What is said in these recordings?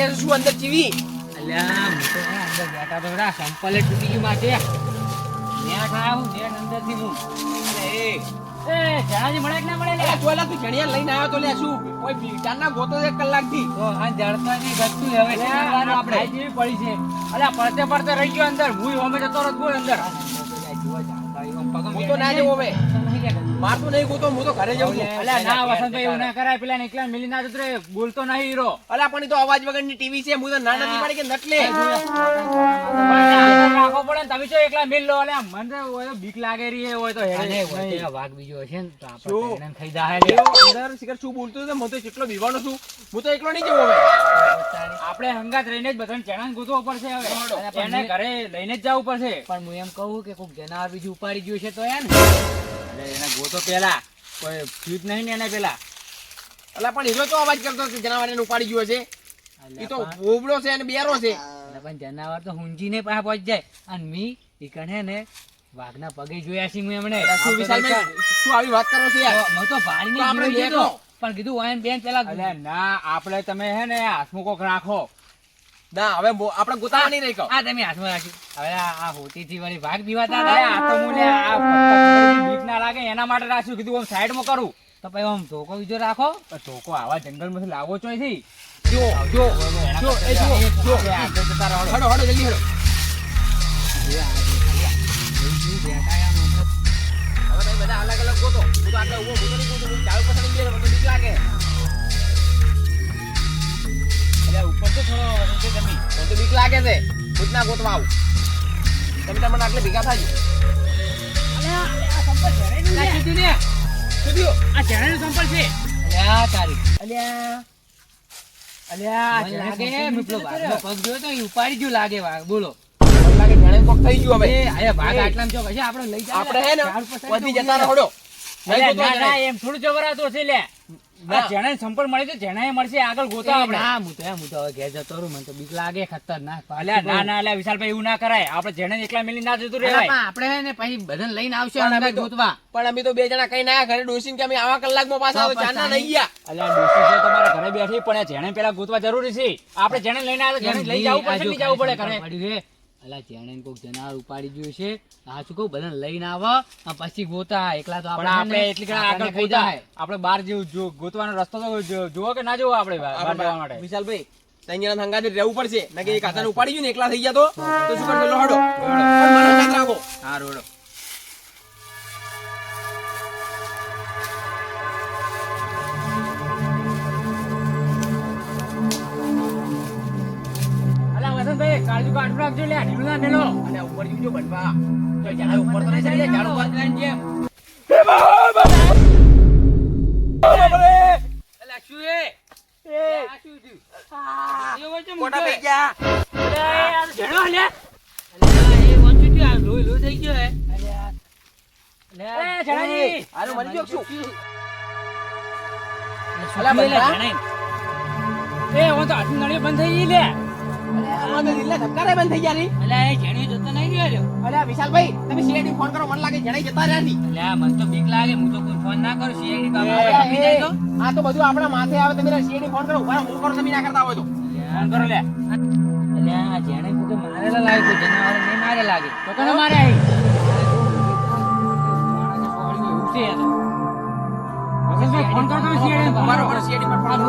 લાગે છે શું અંદર ચીવી અલ્યા હું તો અંદર બેઠા તો ખરા, સંપલે તૂટી ગયું માથે નેટ આવ્યો નેટ અંદરથી હું. એ. એ જણાજી મળે કે ના મળે લે? તું જણિયા લઈને આવ્યો તો લે શું? કોઈ ગોતો એક કલાકથી? તો હા જડતો નહીં ઘટતું હવે આપણે. જેવી પડી છે. અલ્યા પડતે પડતે રહી ગયો અંદર. હું હોમે જતો રહો અંદર. હું તો ના જવું હવે. મારતું નહીં ગોતો હું તો ઘરે જઉં છું. અલ્યા ના વસંતભાઈ એવું ના કરાય. પેલા એકલા મિલી ના જતરે બોલતો નહીં હીરો. અલા પણ તો અવાજ વગરની ટીવી છે હું તો ના નથી પાડી કે નટલે. રાખો પડે તમે છો એકલા મિલ લો? અલ્યા મને તો હોય બીક લાગે રહી હે, હોય તો હેડે. વાઘ બીજો હશે ને તો આપણે ખાઈ જાહે લે. અંદર શિખર શું બોલતો હતો? હું તો કેટલો બીવાનો છું. હું તો એકલો નહીં જવો હવે. આપણે હંગાત રહીને જ બધાને ચણાન ગોતવો પડશે હવે. એને ઘરે લઈને જ જવું પડશે. પણ હું એમ કહું કે કોઈક જનાવર બીજું ઉપાડી ગયું છે તો એમ અરે એને ગોતો પેલા. કોઈ ફ્યુજ નહીં ને એને પેલા. અલા પણ હીરો તો અવાજ કરતો હતો જનાવર ઉપાડી ગયો છે એ તો બોબડો છે અને બેરો છે. પણ જનાવર તો હુંજીને પાસે પહોંચી જાય. અને મી ઈ કણે ને વાઘના પગે જોયા છે હું એમણે. શું આવી વાત કરો છો યાર? હું તો આપણે. લેખો. પણ કીધું ઓયન બેન પેલા ના આપણે તમે હે ને હાથમાં કોક રાખો. ના હવે આપણે ગોતાવા નહીં કહો આ તમે હાથમાં હવે આ હોતી હોતીથી વળી અરે આ તો મુને આ બીક ના લાગે એના માટે રાખ્યું કીધું આમ સાઈડમાં કરું. તો પછી આમ ધોકો બીજો રાખો. પણ ધોકો આવા જંગલમાંથી લાવો ચોયથી જો જો જો એ જો જો. આગળ જતા રહો. હડો હડો જલ્દી હડો. હવે બધા અલગ અલગ ગોતો. તો આટલે ઊભો હું નહીં ગોતું. મને બીક લાગે. અલ્યા ઉપર તો થોડો છે છે આવું તમે છે લાગે હશે આપણે લઈ જાય જણાય. એમ થોડું જવરાતો છે લે ના. જેણે મળે તો જેણે મળશે આગળ ગોતો આપણે. ના હું તો હું તો હવે ઘેર જતો રહું મને તો બીક લાગે ખતરનાક અલ્યા ના ના અલ્યા વિશાલભાઈ એવું ના કરાય. આપણે જેણે એકલા મિલી ના જતું રહેવાય. આપણે હે ને પછી બધાને લઈને આવશે ગોતવા. પણ અમે તો બે જણા કઈ ના ઘરે ડોસીને કે અમે આવા કલાકમાં પાછા આવે ચાના પાછા નહીં ગયા. અલ્યા ડોસી છે તમારા ઘરે બેઠી પણ જેને પેલા ગોતવા જરૂરી છે. આપણે જેને લઈને આવે લઈ જવું પડશે જવું પડે ઘરે. અલા જેણે કોક જનાર ઉપાડી ગયું છે. આ શું કહું બધાને લઈને આવો. પછી ગોતા. એકલા તો પણ આપણે આપણે એટલી ઘણા આગળ ગોતા. આપણે બહાર જેવું જો- ગોતવાનો રસ્તો તો જોવો કે ના જોવો આપણે બહાર જવા માટે. વિશાલભાઈ ત્રણ જણા હંગાતે રહેવું પડશે. નકે એક હાથાને ઉપાડી ગયું ને એકલા થઈ ગયા તો તો શું કરશે હડો. હા રોડો. કાળજુ કાઢું રાખજો લે ઢીલું ના મેલો અને ઉપર બનવા તો નહીં ચડી જાય ઝાડ ઉપર. એ હે. બંધ થઈ ગઈ લે ધબકારા બંધ થઈ ગયા ની એ જેણે જતો નહીં રહ્યો અલ્યા વિશાલભાઈ તમે સીઆઈડી ફોન કરો મને લાગે જણાઈ જતા રહ્યા ની અલ્યા, મને તો બીક લાગે હું તો કોઈ ફોન ના કરું CID બાબા અલ્યા, જાય તો. આ તો બધું આપણા માથે આવે તમે સીઆઈડી ફોન કરો ઊભા હું કરો તમે ના કરતા હોય તો. ફોન કરો લે. અલ્યા, આ જેણે કોકે મારેલા લાગે કોઈ જનાવરે નહીં મારે લાગે. તો કોને મારે આવી ફોન કરો તમે CID મારો મારો સીઆઈડી પર ફોન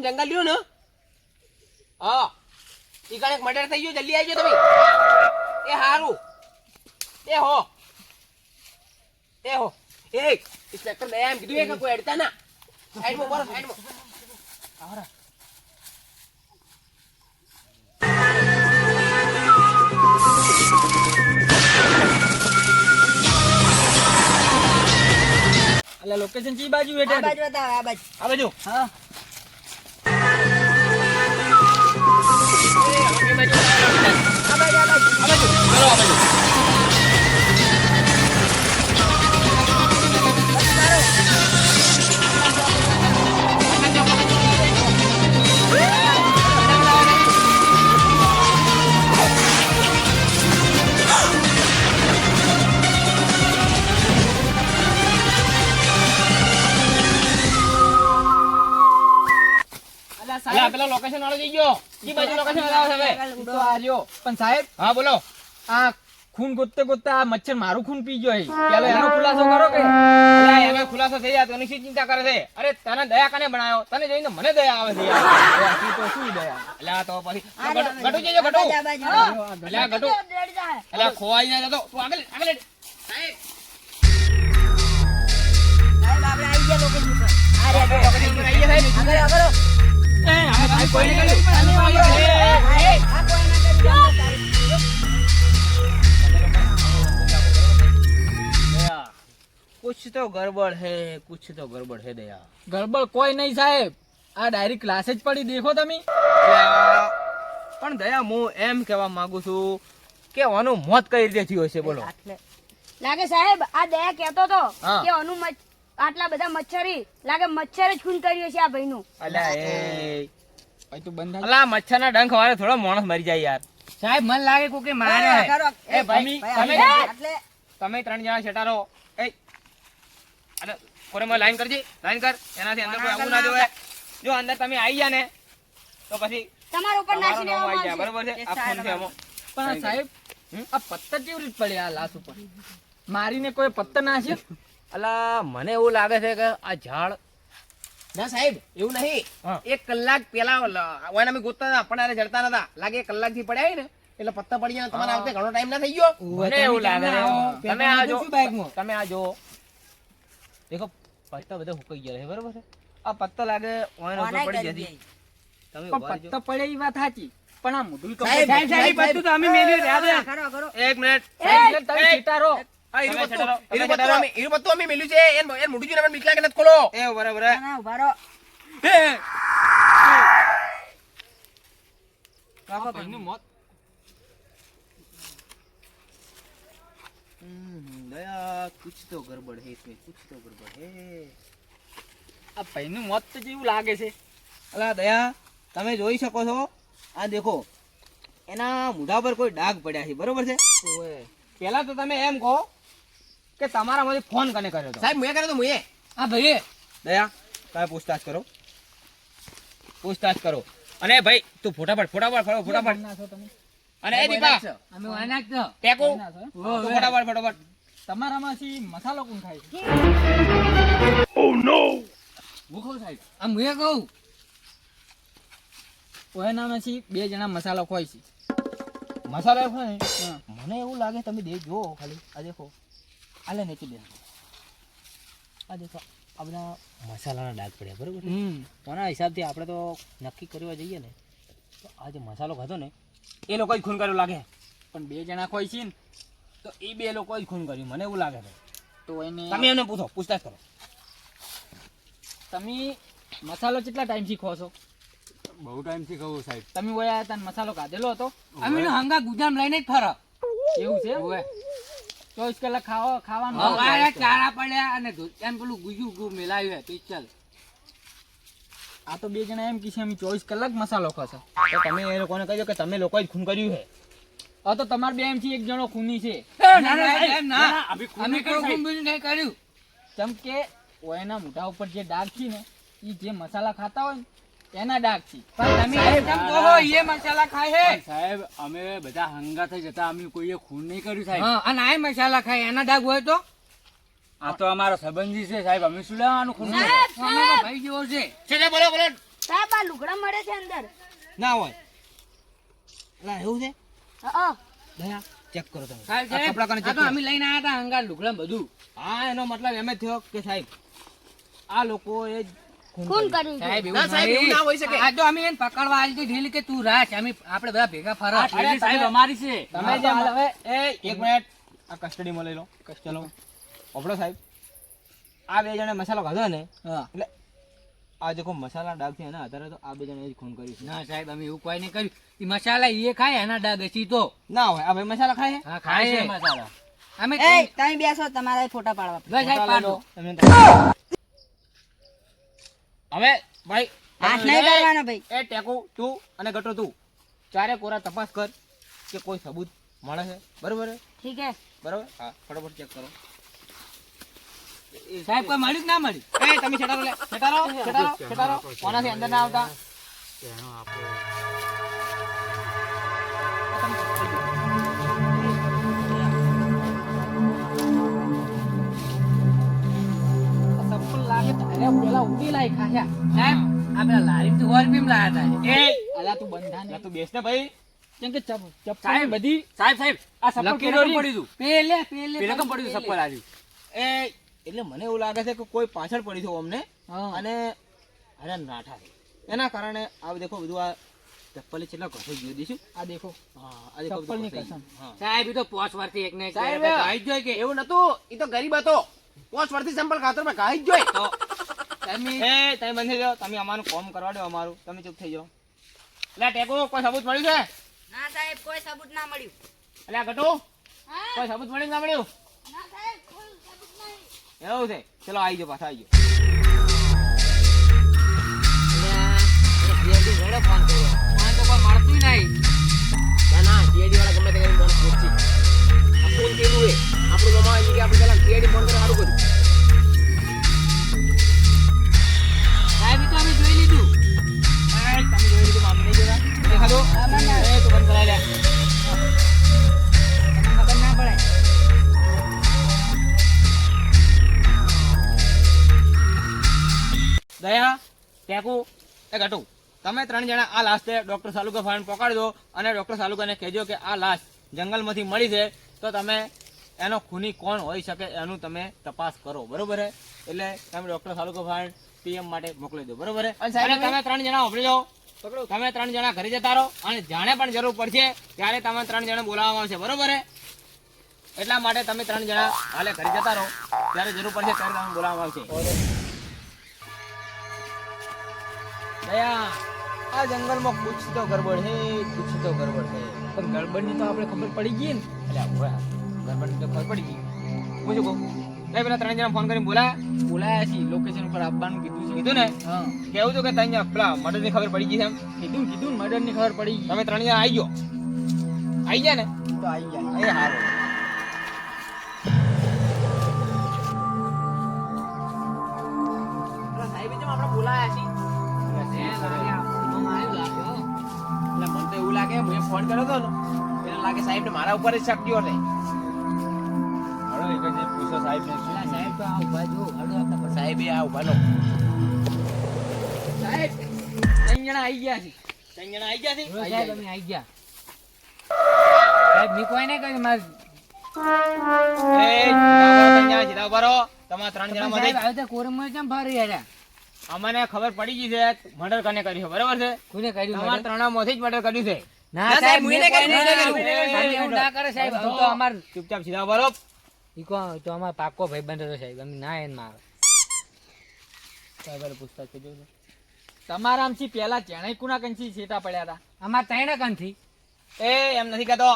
બાજુ જંગલ લ્યો ને? હા. ઈ કાણે મર્ડર થઈ ગયો. જલ્દી આવજો તમે. એ હારું. એ હો. એ હો. એ ઇન્સ્પેક્ટર મેં એમ કીધું એ કે કોઈ અડતા ના. સાઈડમાં બરો સાઈડમાં આવરા. અલા લોકેશન કઈ બાજુ આ બાજુ બતાવો આ બાજુ. આ બાજુ? હા. 아마지 아마지 아마지 아마지 બાજુ પેલા લોકેશન વાળો જઈ ગયો. ઈ બાજુ લોકેશન વાળો આવે તો આજો પણ સાહેબ હા બોલો. આ ખૂન ગોતતે ગોતતે આ મચ્છર મારું ખૂન પી ગયો. પેલો એનો ખુલાસો કરો કે? અલ્યા, એમાં ખુલાસો થઈ જાય તો એની શી ચિંતા કરે છે? અરે તને દયા કને બનાવ્યો તને જોઈને મને દયા આવે છે. આખી તો શું દયા? અલ્યા, તો પછી ગટુ જજો ગટુ. અલ્યા ગટુ. અલ્યા ખોવાઈ જાય તો તું. આગળ આગળ. સાહેબ. લોકેશન પર આવીએ લોકો એ, અમે ભાઈ આગળ કર્યું. કુછ તો ગરબડ હે કુછ તો ગરબડ હે દયા ગરબડ કોઈ નહીં સાહેબ. આ ડાયરેક્ટ ક્લાસે જ પડી દેખો તમે. પણ દયા હું એમ કહેવા માંગુ છું કે આનું મોત કઈ રીતે થયું હશે બોલો. લાગે સાહેબ આ દયા કહેતો તો કે અનુ આટલા બધા મચ્છરી લાગે મચ્છર જ ખૂન કર્યો છે આ ભાઈનું. અલ્યા એ. ભાઈ તું બંધ અલા મચ્છરના ડંખ વાળે થોડો માણસ મરી જાય યાર. સાહેબ મને લાગે કોકે મારે એ ભાઈ તમે એટલે તમે ત્રણ જણા છેટારો એ અરે કોરેમાં લાઈન કરજે. લાઈન કર. એનાથી અંદર કોઈ આવું ના જોવે જો અંદર તમે આવી ગયા ને તો પછી તમારા ઉપર નાસી દેવામાં આવશે. બરોબર છે? આ ફોન છે પણ સાહેબ? આ પત્તર કેવી રીતે પડ્યા લાશ ઉપર? મારીને કોઈ પત્તર નાખ્યો અલા મને એવું લાગે છે કે આ ઝાડ ના સાહેબ એવું નહીં. એક કલાક પેલા ઓને અમે ગોતતા હતા પણ અરે જડતા નતા. લાગે એક કલાકથી પડ્યા ને એટલે પત્તા પડી ગયા તમારા આવતે ઘણો ટાઈમ ના થઈ ગયો. મને એવું લાગે તમે આ જો તમે આ જો. દેખો પત્તા બધા હુકાઈ ગયા છે બરોબર છે? આ પત્તા લાગે ઉપર પડી જતી તમે પણ ઊભા રહેજો. પત્તર પડે એ વાત સાચી. પણ આ મોઢું સાહેબ, સાહેબ, પત્તું તો અમે મેલ્યું. એક મિનિટ. સાહેબ, તમે ચિતારો. આ ભાઈનું મોત જેવું લાગે છે. અલા દયા તમે જોઈ શકો છો. આ દેખો એના મોઢા પર કોઈ ડાઘ પડ્યા છે બરોબર છે? પેલા તો તમે એમ કહો કે તમારા મને ફોન કને કર્યો સાહેબ મેં કર્યો તો મુએ. હા ભાઈ દયા તમે પૂછતાછ કરો. પૂછતાછ કરો. અને ભાઈ તું ફોટાફટ ફોટાફટ ફોટો ફોટાફટ. નાખો તમે. અને એ દીપા અમે વાય નાખજો. ટેકો. ફોટાફટ ફોટાફટ. તમારામાંથી મસાલો કોણ ખાય છે? નો ભૂખો સાહેબ? આમ મુએ કહું. ઓએનામાંથી બે જણા મસાલો ખોય છે. મસાલો ખોય? મને એવું લાગે તમે દે જો ખાલી. આ દેખો. આ લે નીચે બે. આ દેખો આ બધા મસાલાના ડાઘ પડ્યા બરોબર? કોના હિસાબથી આપણે તો નક્કી કરવા જઈએ ને તો આ જે મસાલો ખાધો ને એ લોકો જ ખૂન કર્યું લાગે. પણ બે જણા ખોય છે ને તો એ બે લોકો જ ખૂન કર્યું. મને એવું લાગે છે. તો એને તમે એમને પૂછો પૂછતાછ કરો. તમે મસાલો કેટલા ટાઈમથી ખો છો? બહુ ટાઈમથી કહું સાહેબ. તમે વયા હતા તા ને મસાલો કાઢેલો હતો? અમે હંગા ગુજામ લઈને જ ફરક એવું છે? ચોવીસ કલાક ખાવા ખાવાનું ચારા પડ્યા અને એમ પેલું ગુજુ ગુ મેલાવ્યું તો ચાલ. આ તો બે જણા એમ કીધું અમે ચોવીસ કલાક મસાલો ખાશે. તો તમે એ લોકોને કહેજો કે તમે લોકોએ જ ખૂન કર્યું છે આ તો તમારે બે એમથી એક જણો ખૂની છે. કર્યું? કેમ કે ઓયના મોઢા ઉપર જે ડાઘ છે ને એ જે મસાલા ખાતા હોય ને એના ડાકથી પણ તમે કેમ કહો એ મસાલા ખાય છે? સાહેબ અમે બધા હંગા થઈ જતા અમે કોઈએ ખૂન નહીં કર્યું સાહેબ. હા અને આ મસાલા ખાય એના ડાક હોય તો? આ તો અમારો સંબંધી છે સાહેબ અમે શું લેવાનું ખૂન ભાઈ જેવો છે. છે બોલો બોલો. સાહેબ આ લુગડા મળે છે અંદર. ના હોય. ના એવું છે? હા દયા ચેક કરો તમે. સાહેબ, આ કને કરો. અમે લઈને આવ્યા હતા હંગાર લુગડા બધું. હા એનો મતલબ એમ જ થયો કે સાહેબ આ લોકો એ ખૂન ખૂન કર્યું. કર્યું સાહેબ એવું સાહેબ, એવું ના હોઈ શકે. આ તો અમે એને પકડવા આવી ઢીલ કે તું રાખ. અમે આપણે બધા ભેગા ફરવા. આ સાહેબ અમારી છે. તમે જે હવે એ એક મિનિટ. આ કસ્ટડીમાં લઈ લો. ચલો ઓપડો સાહેબ. આ બે જણે મસાલો ખાધો ને એટલે આ જે કોઈ મસાલા ડાગ છે એના આધારે તો આ બે જણે જ ખૂન કર્યું ના સાહેબ અમે એવું કોઈ નહીં કર્યું. એ મસાલા એ ખાય એના ડાગ હસી તો. ના હોય. આ ભાઈ મસાલા ખાય હા ખાય છે મસાલા. અમે ત્યાં તમે બેસો તમારા ફોટા પાડવા. સાહેબ પાડો. હવે ભાઈ હાથ નહીં કરવાનો ભાઈ. એ ટેકો તું અને ગટો તું. ચારે કોરા તપાસ કર કે કોઈ સબૂત મળે છે. બરોબર છે? ઠીક હે બરોબર? હા ફટાફટ ચેક કરો. સાહેબ કોઈ મળ્યું ના મળ્યું? એ તમે છેટારો લે. છેટારો છેટારો છેટારો કોનાથી અંદર ના આવતા? લાગે પેલા ઉડી લાય ખાયા સાહેબ આ લારી થી ઓર બીમ લાયા હતા એ અલા તું બંધા તું બેસ ને ભાઈ. કેમ કે ચપ- ચપ્પલ સાહેબ બધી સાહેબ સાહેબ આ ચપ્પલ લકી પેલા ડોરી પડી પડ્યું પેલે પેલે પેલે કેમ પડ્યું પેલે. ચપ્પલ આવ્યું એ એટલે મને એવું લાગે છે કે કોઈ પાછળ પડી હતું અમને. અને અરે નાઠા છે. એના કારણે આ દેખો બધું આ ચપ્પલ કેટલા ઘસો ગયો દીશું આ દેખો. હા આ દેખો બધું ચપ્પલની કસમ. સાહેબ એ તો પોચ વર્ષથી એક ને સાહેબ, ગાઈ જ કે એવું નતું. એ તો ગરીબ હતો. પોચ વર્ષથી ચંપલ ખાતરમાં ગાઈ જ જોઈ. તો તમે એ તમે બંધી દો તમે અમારું કોમ કરવા દો અમારું. તમે ચૂપ થઈ જાઓ. એટલે ટેકો કોઈ સબૂત મળ્યું છે? ના સાહેબ કોઈ સબૂત ના મળ્યું. એટલે ગટુ. કોઈ સબૂત મળ્યું ના મળ્યું? એવું છે. ચલો આવી જાઓ પાછા આવી જાઓ. ફોન કર્યો ફોન તો કોઈ મળતું નહીં ના ના સીઆઈડી વાળા ગમે તે કરીને ફોન પૂછશે આ ફોન કેવું હે આપણું ગમાવા છે કે આપણે પેલા સીઆઈડી ફોન કરવા સારું કર્યું. દેખાડો એ તું બંધ કરાવી લે ખબર ના પડે દયા ટેકુ એ ગટુ. તમે ત્રણ જણા આ લાસ્ટે ડૉક્ટર સાલુકા ફાઈન પકડી દો અને ડૉક્ટર સાલુકાને કહેજો કે આ લાશ જંગલમાંથી મળી છે તો તમે એનો ખૂની કોણ હોઈ શકે એનું તમે તપાસ કરો બરોબર? હે એટલે તમે ડૉક્ટર સાલુકા ફાઈન પીએમ માટે મોકલી દો બરોબર? હે અને તમે ત્રણ જણા ઉભરી જાઓ. તમે ત્રણ જણા ઘરે જતા રહો અને જાણે પણ જરૂર પડશે ત્યારે તમે ત્રણ જણા બોલાવવામાં આવશે, બરોબર એટલા માટે તમે ત્રણ જણા હાલે ઘરે જતા રહો. જ્યારે જરૂર પડશે ત્યારે તમે બોલાવવામાં આવશે. દયા, આ જંગલમાં પૂછતો ગરબડ હે પૂછતો ગરબડ હે. પણ ગડબડની તો આપણે ખબર પડી ગઈ ને. એટલે ગરબડની તો ખબર પડી ગઈ. હું શું એ પેલા ત્રણ જણા ફોન કરીને બોલા બોલાયા છે લોકેશન ઉપર આવવાનું કીધું છે. કીધું ને? હા. કેવું તો કે તઈ પેલા મર્ડરની ખબર પડી ગઈ છે એમ? કીધું કીધું મર્ડરની ખબર પડી ગઈ. તમે ત્રણ જણા આવી ગયો. આવી ગયા ને? તો આવી ગયા. એ હારું. મને તો એવું લાગે મેં ફોન કર્યો હતો ને. લાગે સાહેબ મારા ઉપર જ શક ગયો ને સાહેબ સાહેબ તો આ ઊભા જો હળો આપણે સાહેબ આ ઊભા નો સાહેબ ત્રણ આવી ગયા છે. ત્રણ આવી ગયા છે? સાહેબ અમે આવી ગયા. સાહેબ મી કોઈ નહીં કર્યું મારે એ સીધા ઊભા રહો, ત્રણ જણા સીધા ઊભા રહો. તમારા ત્રણ જણા સાહેબમાંથી આવે તો કોરમમાં કેમ ફરી હેડ્યા અમને ખબર પડી ગઈ છે મર્ડર કને કર્યું છે બરોબર છે? કોને કર્યું તમારા murder? ત્રણમાંથી જ મર્ડર કર્યું છે. ના સાહેબ ના કરે સાહેબ તો અમાર ચૂપચાપ સીધા ઊભા રહો ઈ કો તો અમાર પાકો ભાઈબંધ હતો સાહેબ. અમે ના એને મારો સાહેબ પૂછતા છે? જો તમારા આમથી પેલા ચેણાઈ કુના કંચી છેટા પડ્યા હતા? અમાર ત્રણે કંથી એ એમ નથી કહેતો.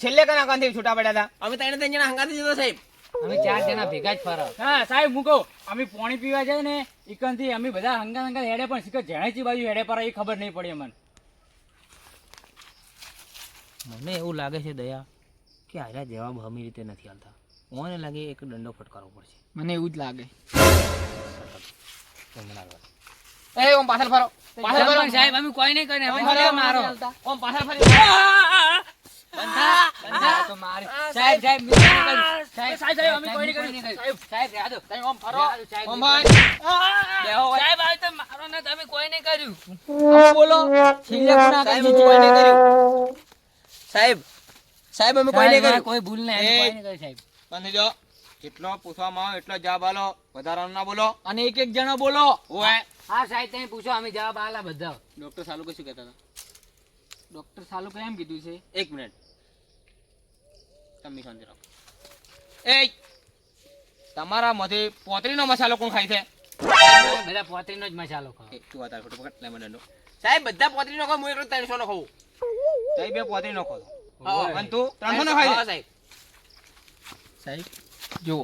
છેલ્લે કના કંથી છૂટા પડ્યા હતા? અમે ત્રણે ત્રણ જણા હંગાથી જતો સાહેબ. અમે ચાર જણા ભેગા જ ફરો હા સાહેબ હું કહું અમે પાણી પીવા જાય ને કંથી અમે બધા હંગા હંગા હેડે પણ શીખર જેણાચી બાજુ હેડે પર એ ખબર નહીં પડી અમને. મને એવું લાગે છે દયા કે આયરા જવાબ હમી રીતે નથી હાલતા મને લાગે એક દંડો ફટકારવો પડશે મને એવું જ લાગે એ ઓમ પાછળ ફરો પાછળ ફરો સાહેબ અમે કોઈ નહીં કરીને ઓમ ફરો મારો ઓમ પાછળ ફરી બંધા તો મારે સાહેબ સાહેબ મેં કોઈ નહીં કર્યું. સાહેબ સાહેબ, સાહેબ, અમે કોઈ નહીં મેં સાહેબ સાહેબ રહેવા તમે ઓમ ફરો રહેવા દો, સાહેબ. ઓમ ભાઈ સાહેબ આવે તો મારો ને તમે કોઈ નહીં કર્યું બોલો છેલ્લે કોના સાહેબ, કોઈ નહીં કર્યું. સાહેબ સાહેબ અમે કોઈ નહીં કર્યું? કોઈ ભૂલ નહીં અમે કોઈ નહીં કર્યું સાહેબ. બંધ જો જેટલો પૂછવામાં આવે એટલો જવાબ આલો. વધારાનો ના બોલો. અને એક એક જણો બોલો. ઓય હા? સાહેબ તમે પૂછો અમે જવાબ આલા બધા. ડોક્ટર સાલુ શું કહેતા હતા? ડોક્ટર સાલુકે એમ કીધું છે. એક મિનિટ. તમે શાંતિ રાખો. એ તમારા મધે પોતરીનો મસાલો કોણ ખાય છે? બધા પોતરીનો જ મસાલો ખાવ તું વાત ફોટો પકડ, લેમન દંડો. સાહેબ બધા પોતરીનો ખાવ હું એકલો ત્રણસો નો ખાવ સાહેબ બે પોતરીનો ખાવ. હા, અને તું ત્રણસો નો ખાય છે? સાહેબ. જો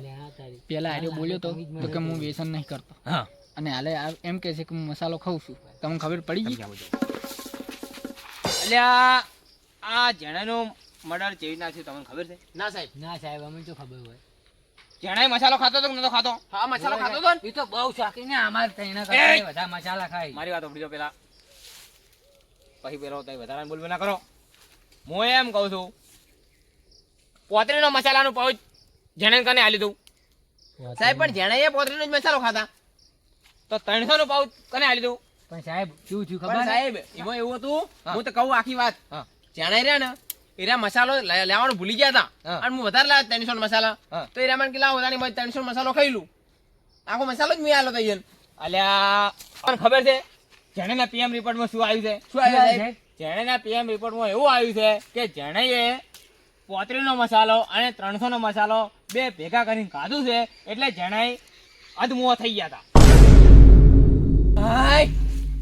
પેલા આર્યો બોલ્યો તો તો કે હું વ્યસન નહીં કરતો. હા. અને હાલે એમ કહે છે કે હું મસાલો ખાઉં છું. તમને ખબર પડી ગઈ? એટલે આ જણાનો મર્ડર જેવી નાખ્યું તમને ખબર છે? ના સાહેબ. ના સાહેબ અમને તો ખબર હોય. જણાય મસાલો ખાતો તો કે નતો ખાતો હા મસાલો ખાતો તો એ તો બહુ શોખીન ને અમારે એ! કરતા બધા મસાલા ખાય. મારી વાત સાંભળી જો પેલા. પછી પેલો તઈ વધારાને બોલવે ના કરો. હું એમ કહું છું પોતરીનો મસાલાનું પાઉચ જેણે કને આલી દઉં. સાહેબ પણ જેણે એ પોતરીનો જ મસાલો ખાતા તો ત્રણસો નું પાઉચ કને આલી દઉં? પણ સાહેબ શું થયું ખબર સાહેબ એમાં એવું હતું હું. તો કહું આખી વાત. જેણે રહ્યા ને એરા મસાલો લેવાનું ભૂલી ગયા હતા. અને હું વધારે લાવ્યા ત્રણસો મસાલા. તો એરા મને કે લાવો મેં ત્રણસો મસાલો ખાઈ લઉં આખો મસાલો જ મેં આલો તો અલ્યા પણ ખબર છે જેણે પીએમ રિપોર્ટમાં શું આવ્યું છે? શું આવ્યું સાહેબ? જેણેના પીએમ રિપોર્ટમાં એવું આવ્યું છે કે જેણેએ પોતરીનો મસાલો અને ત્રણસો નો મસાલો બે ભેગા કરીને ખાધું છે એટલે જેણે અધમુઓ થઈ ગયા હતા.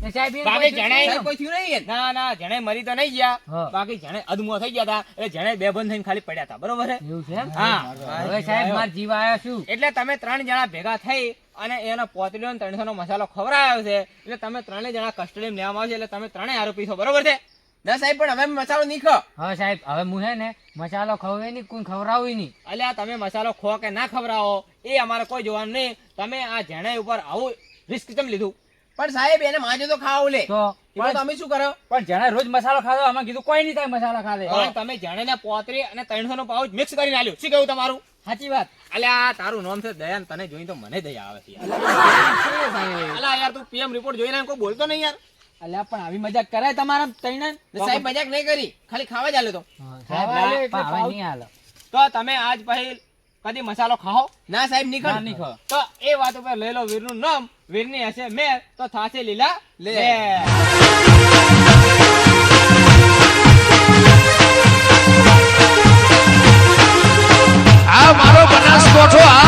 બાકી કોઈ કોઈ થયું નહીં ના ના જેણે મરી તો નહીં ગયા. બાકી જેણે અધમુઓ થઈ ગયા હતા. એટલે જેણે બે થઈને ખાલી પડ્યા હતા. બરોબર એવું છે હા. હવે સાહેબ માર જીવ આવ્યો શું એટલે તમે ત્રણ જણા ભેગા થઈ અને એનો પોતરીનો અને ત્રણસો નો મસાલો ખવડાવ્યો છે. એટલે તમે ત્રણેય જણા કસ્ટડીમાં લેવામાં આવશે એટલે તમે ત્રણેય આરોપી છો. બરોબર છે? ના સાહેબ પણ હવે મસાલો નહીં ખા. હવે સાહેબ હવે હું હે ને મસાલો ખવે નહીં કોઈ ખવડાવું નહીં. અલ્યા તમે મસાલો ખો કે ના ખવડાવો એ અમારે કોઈ જોવાનું નહીં. તમે આ જણાઈ ઉપર આવું રિસ્ક કેમ લીધું? પણ સાહેબ એને માજે તો ખાવ લે. તો તમે શું કરો? પણ જેણે રોજ મસાલો ખાધો આમાં કીધું કોઈ નહીં થાય મસાલા ખાધે. પણ તમે જેણે ને પોતરી અને ત્રણસો નો પાઉચ મિક્સ કરીને આલ્યું. શું કહ્યું તમારું? સાચી વાત. અલ્યા તારું નામ છે દયાન તને જોઈ તો મને દયા આવે છે યાર. યાર તું પીએમ રિપોર્ટ જોઈને કોઈ બોલતો નહીં યાર. અલ્યા પણ આવી મજાક કરાય તમારા તૈણા સાહેબ મજાક નહીં કરી. ખાલી ખાવા જ આલ્યો તો. ખાવા નહીં તો તમે આજ પહેલ કદી મસાલો ખાઓ? ના સાહેબ નહીં ખાવ તો એ વાત ઉપર લઈ લો વીરનું નામ વીરની હશે. મેર તો થાશે લીલા લે. આ મારો બનાસકોઠો આ